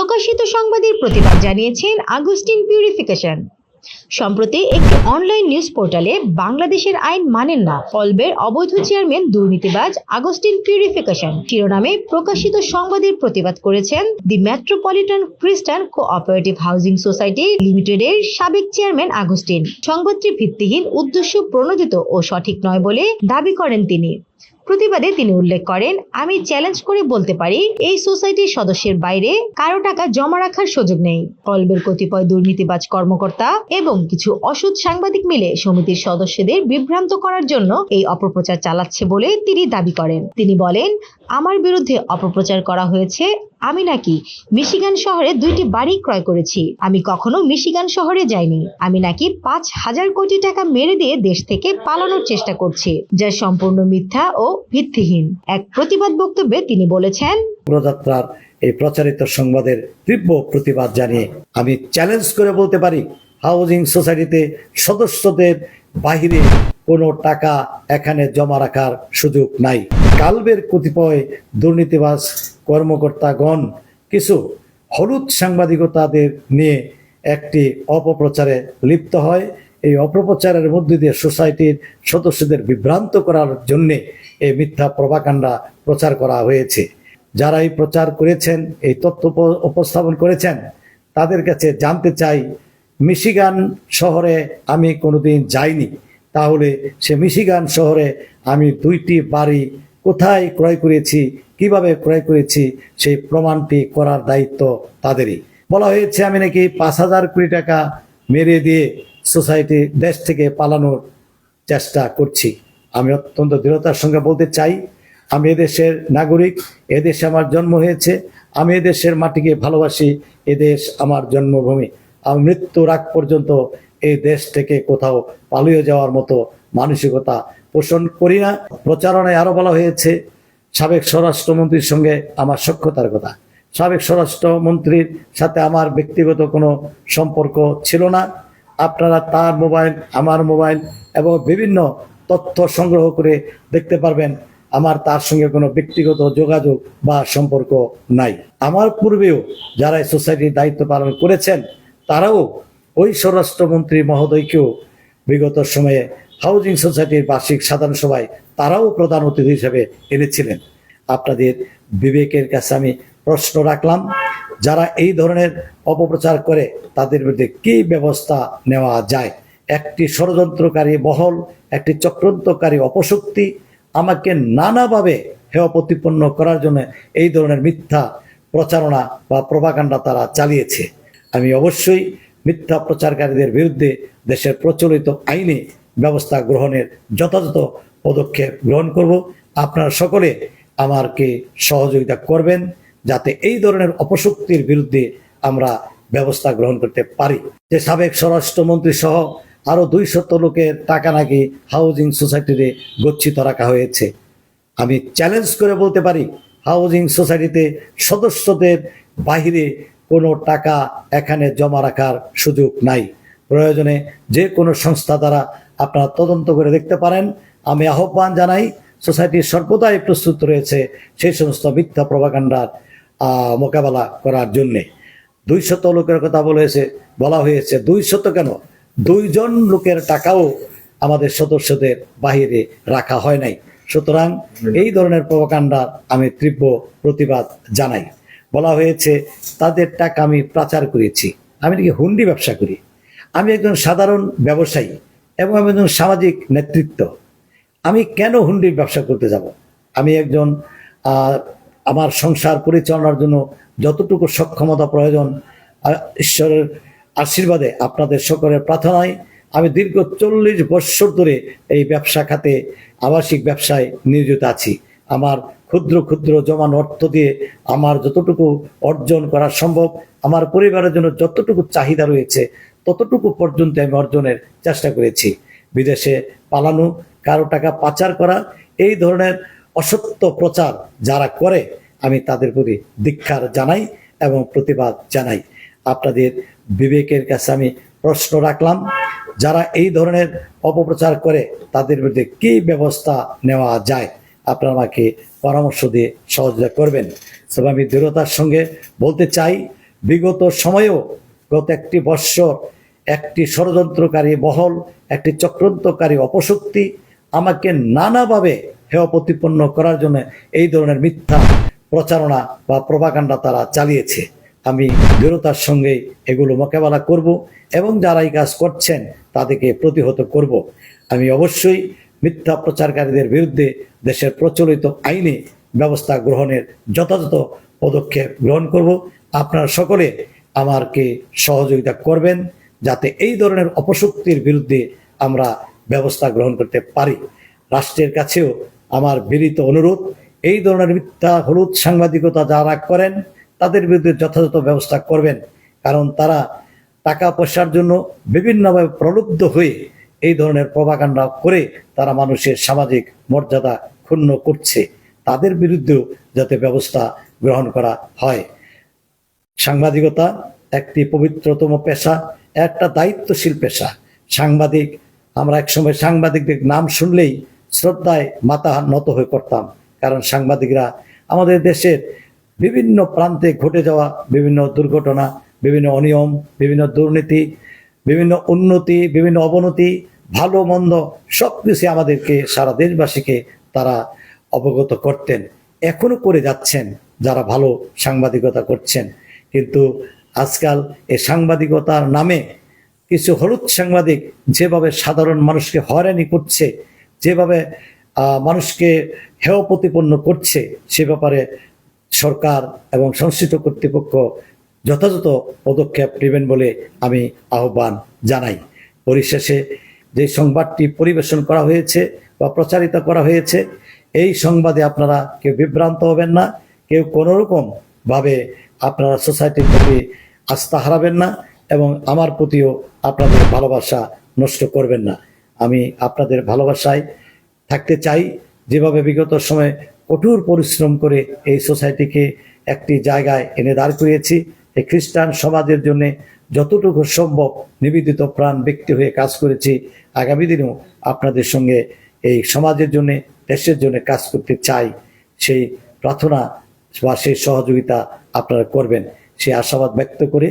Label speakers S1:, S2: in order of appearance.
S1: প্রকাশিত সংবাদের প্রতিবাদ জানিয়েছেন আগস্টিন পিউরিফিকেশন। সম্প্রতি একটি অনলাইন নিউজ পোর্টালে বাংলাদেশের আইন মানেন না কলবের অবৈধ চেয়ারম্যান দুর্নীতিবাজ আগস্টিন পিউরিফিকেশন শিরোনামে প্রকাশিত সংবাদের প্রতিবাদ করেছেন the metropolitan Christian cooperative housing society লিমিটেডের সাবেক চেয়ারম্যান আগস্টিন। সংবাদটি ভিত্তিহীন, উদ্দেশ্য প্রণোদিত ও সঠিক নয় বলে দাবি করেন তিনি। প্রতিবাদে তিনি উল্লেখ করেন, আমি চ্যালেঞ্জ করে বলতে পারি, এই সোসাইটির সদস্যের বাইরে কারও টাকা জমা রাখার সুযোগ নেই। কলবের কতিপয় দুর্নীতিবাজ কর্মকর্তা এবং কিছু অসৎ সাংবাদিক মিলে সমিতির সদস্যদের বিভ্রান্ত করার জন্য এই অপপ্রচার চালাচ্ছে বলে তিনি দাবি করেন। তিনি বলেন, আমার বিরুদ্ধে অপপ্রচার করা হয়েছে আমি নাকি মিশিগান শহরে দুইটি বাড়ি ক্রয় করেছি। আমি কখনো মিশিগান শহরে যাইনি। আমি নাকি পাঁচ হাজার কোটি টাকা মেরে দিয়ে দেশ থেকে পালানোর চেষ্টা করছি, যা সম্পূর্ণ মিথ্যা ও ভিত্তিহীন। এক প্রতিবাদ বক্তব্যে তিনি বলেছেন
S2: পদযাত্রার এই প্রচারিত সংবাদের তীব্র প্রতিবাদ জানিয়ে আমি চ্যালেঞ্জ করে বলতে পারি হাউজিং সোসাইটিতে সদস্যদের বাহিরে কোনো টাকা এখানে জমা রাখার সুযোগ নাই। কালবের কতিপয় দুর্নীতিবাজ কর্মকর্তাগণ কিছু হলুদ সাংবাদিকতাদের নিয়ে একটি অপপ্রচারে লিপ্ত হয়। এই অপপ্রচারের মধ্যে দিয়ে সোসাইটির সদস্যদের বিভ্রান্ত করার জন্যে এই মিথ্যা প্রভাকাণ্ডা প্রচার করা হয়েছে। যারা এই প্রচার করেছেন, এই তথ্য উপস্থাপন করেছেন, তাদের কাছে জানতে চাই, মিশিগান শহরে আমি কোনোদিন যাইনি। তাহলে সে মিশিগান শহরে আমি দুইটি বাড়ি কোথায় ক্রয় করেছি, কীভাবে ক্রয় করেছি, সেই প্রমাণটি করার দায়িত্ব তাদেরই। বলা হয়েছে, আমি নাকি পাঁচ হাজার কোটি টাকা মেরে দিয়ে সোসাইটি দেশ থেকে পালানোর চেষ্টা করছি। আমি অত্যন্ত দৃঢ়তার সঙ্গে বলতে চাই, আমি এদেশের নাগরিক, এদেশে আমার জন্ম হয়েছে, আমি এদেশের মাটিকে ভালোবাসি, এদেশ আমার জন্মভূমি। আমি মৃত্যুর আগ পর্যন্ত এই দেশ থেকে কোথাও পালিয়ে যাওয়ার মতো মানসিকতা পোষণ করি না। প্রচারণায় আরও বলা হয়েছে। সাবেক স্বরাষ্ট্রমন্ত্রীর সঙ্গে আমার সক্ষতার কথা। সাবেক স্বরাষ্ট্রমন্ত্রীর সাথে আমার ব্যক্তিগত কোনো সম্পর্ক ছিল না। আপনারা তার মোবাইল, আমার মোবাইল এবং বিভিন্ন তথ্য সংগ্রহ করে দেখতে পারবেন। আমার তার সঙ্গে কোনো ব্যক্তিগত যোগাযোগ বা সম্পর্ক নাই। আমার পূর্বেও যারা সোসাইটির দায়িত্ব পালন করেছেন, তারাও ওই স্বরাষ্ট্রমন্ত্রী মহোদয়কেও বিগত সময়ে হাউজিং সোসাইটির বার্ষিক সাধারণ সভায় তারাও প্রধান অতিথি হিসেবে এনেছিলেন। আপনাদের বিবেকের কাছে আমি প্রশ্ন রাখলাম, যারা এই ধরনের অপপ্রচার করে, তাদের বিরুদ্ধে কি ব্যবস্থা নেওয়া যায়? একটি ষড়যন্ত্রকারী বহল, একটি চক্রান্তকারী অপশক্তি আমাকে নানাভাবে হেয় প্রতিপন্ন করার জন্য এই ধরনের মিথ্যা প্রচারণা বা প্রভাকাণ্ডা তারা চালিয়েছে। আমি অবশ্যই মিথ্যা প্রচারকারীদের বিরুদ্ধে দেশের প্রচলিত আইনে ব্যবস্থা গ্রহণের যথাযথ পদক্ষেপ গ্রহণ করব। আপনারা সকলে আমাকে সহযোগিতা করবেন যাতে এই ধরনের অপশক্তির বিরুদ্ধে আমরা ব্যবস্থা গ্রহণ করতে পারি। যে সাবেক স্বরাষ্ট্রমন্ত্রী সহ আরও দুই শত লোকের টাকা নাকি হাউজিং সোসাইটিতে গচ্ছিত রাখা হয়েছে। আমি চ্যালেঞ্জ করে বলতে পারি, হাউজিং সোসাইটিতে সদস্যদের বাহিরে কোনো টাকা এখানে জমা রাখার সুযোগ নাই। প্রয়োজনে যে কোনো সংস্থা দ্বারা আপনারা তদন্ত করে দেখতে পারেন। আমি আহ্বান জানাই সোসাইটি সর্বদাই প্রস্তুত রয়েছে সেই সমস্ত মিথ্যা প্রভাকাণ্ডার মোকাবেলা করার জন্যে। দুইশত লোকের কথা বলেছে, বলা হয়েছে দুইশত কেন? দুইজন লোকের টাকাও আমাদের সদস্যদের বাহিরে রাখা হয় নাই। সুতরাং এই ধরনের প্রভাকাণ্ডার আমি তীব্র প্রতিবাদ জানাই। বলা হয়েছে, তাদের টাকা আমি পাচার করেছি। আমি নাকি হুন্ডি ব্যবসা করি। আমি একজন সাধারণ ব্যবসায়ী। এবং আমি একজন সামাজিক নেতৃত্ব। আমি কেন হুন্ডির ব্যবসা করতে যাব? আমি একজন আমার সংসার পরিচালনার জন্য যতটুকু সক্ষমতা প্রয়োজন ঈশ্বরের আশীর্বাদে আপনাদের সকলের প্রার্থনায় আমি দীর্ঘ চল্লিশ বৎসর ধরে এই ব্যবসা খাতে, আবাসিক ব্যবসায় নিয়োজিত আছি। আমার ক্ষুদ্র ক্ষুদ্র জমান অর্থ দিয়ে আমার যতটুকু অর্জন করা সম্ভব, আমার পরিবারের জন্য যতটুকু চাহিদা রয়েছে ততটুকু পর্যন্ত আমি অর্জনের চেষ্টা করেছি। বিদেশে পালানো, কারও টাকা পাচার করা, এই ধরনের অসত্য প্রচার যারা করে, আমি তাদের প্রতি দীক্ষার জানাই এবং প্রতিবাদ জানাই। আপনাদের বিবেকের কাছে আমি প্রশ্ন রাখলাম, যারা এই ধরনের অপপ্রচার করে, তাদের বিরুদ্ধে কি ব্যবস্থা নেওয়া যায়? আপনারা আমাকে পরামর্শ দিয়ে সহযোগিতা করবেন। তবে আমি দৃঢ়তার সঙ্গে বলতে চাই, বিগত সময়েও গত একটি বৎসর একটি ষড়যন্ত্রকারী বহল, একটি চক্রান্তকারী অপশক্তি আমাকে নানাভাবে হেয় প্রতিপন্ন করার জন্য এই ধরনের মিথ্যা প্রচারণা বা প্রভাকাণ্ডা তারা চালিয়েছে। আমি দৃঢ়তার সঙ্গে এগুলো মোকাবেলা করব এবং যারা এই কাজ করছেন তাদেরকে প্রতিহত করব। আমি অবশ্যই মিথ্যা প্রচারকারীদের বিরুদ্ধে দেশের প্রচলিত আইনে ব্যবস্থা গ্রহণের যথাযথ পদক্ষেপ গ্রহণ করব। আপনারা সকলে আমাকে সহযোগিতা করবেন। যাতে এই ধরনের অপশক্তির বিরুদ্ধে আমরা ব্যবস্থা গ্রহণ করতে পারি। রাষ্ট্রের কাছেও আমার বিনীত অনুরোধ, এই ধরনের মিথ্যা, হলুদ সাংবাদিকতা যারা করেন, তাদের বিরুদ্ধে যথাযথ ব্যবস্থা করবেন। কারণ তারা টাকা পয়সার জন্য বিভিন্নভাবে প্রলুব্ধ হয়ে এই ধরনের প্রভাকাণ্ডা করে তারা মানুষের সামাজিক মর্যাদা ক্ষুণ্ণ করছে। তাদের বিরুদ্ধেও যাতে ব্যবস্থা গ্রহণ করা হয়। সাংবাদিকতা একটি পবিত্রতম পেশা একটা দায়িত্বশীল পেশা। সাংবাদিক, আমরা একসময় সাংবাদিকদের নাম শুনলেই শ্রদ্ধায় মাথা নত হয়ে পড়তাম। কারণ সাংবাদিকরা আমাদের দেশের বিভিন্ন প্রান্তে ঘটে যাওয়া বিভিন্ন দুর্ঘটনা, বিভিন্ন অনিয়ম, বিভিন্ন দুর্নীতি, বিভিন্ন উন্নতি, বিভিন্ন অবনতি, ভালো, মন্দ সব কিছু আমাদেরকে সারা দেশবাসীকে তারা অবগত করতেন। এখনও করে যাচ্ছেন যারা ভালো সাংবাদিকতা করছেন। কিন্তু আজকাল এই সাংবাদিকতার নামে কিছু হলুদ সাংবাদিক যেভাবে সাধারণ মানুষকে হয়রানি করছে, যেভাবে মানুষকে হেয় প্রতিপন্ন করছে, সে ব্যাপারে সরকার এবং সংশ্লিষ্ট কর্তৃপক্ষ যথাযথ পদক্ষেপ নেবেন বলে আমি আহ্বান জানাই। পরিশেষে যে সংবাদটি পরিবেশন করা হয়েছে বা প্রচারিত করা হয়েছে, এই সংবাদে আপনারা কেউ বিভ্রান্ত হবেন না, কেউ কোনো রকম ভাবে আপনারা সোসাইটির প্রতি আস্থা হারাবেন না এবং আমার প্রতিও আপনাদের ভালোবাসা নষ্ট করবেন না। আমি আপনাদের ভালোবাসায় থাকতে চাই। যেভাবে বিগত সময়ে কঠোর পরিশ্রম করে এই সোসাইটিকে একটি জায়গায় এনে দাঁড় করিয়েছি, এই খ্রিস্টান সমাজের জন্য যতটুকু সম্ভব নিবেদিত প্রাণ ব্যক্তি হয়ে কাজ করেছি, আগামী দিনেও আপনাদের সঙ্গে এই সমাজের জন্য, দেশের জন্য কাজ করতে চাই। সেই প্রার্থনা বা সেই সহযোগিতা আপনারা করবেন। সে আশাবাদ ব্যক্ত করে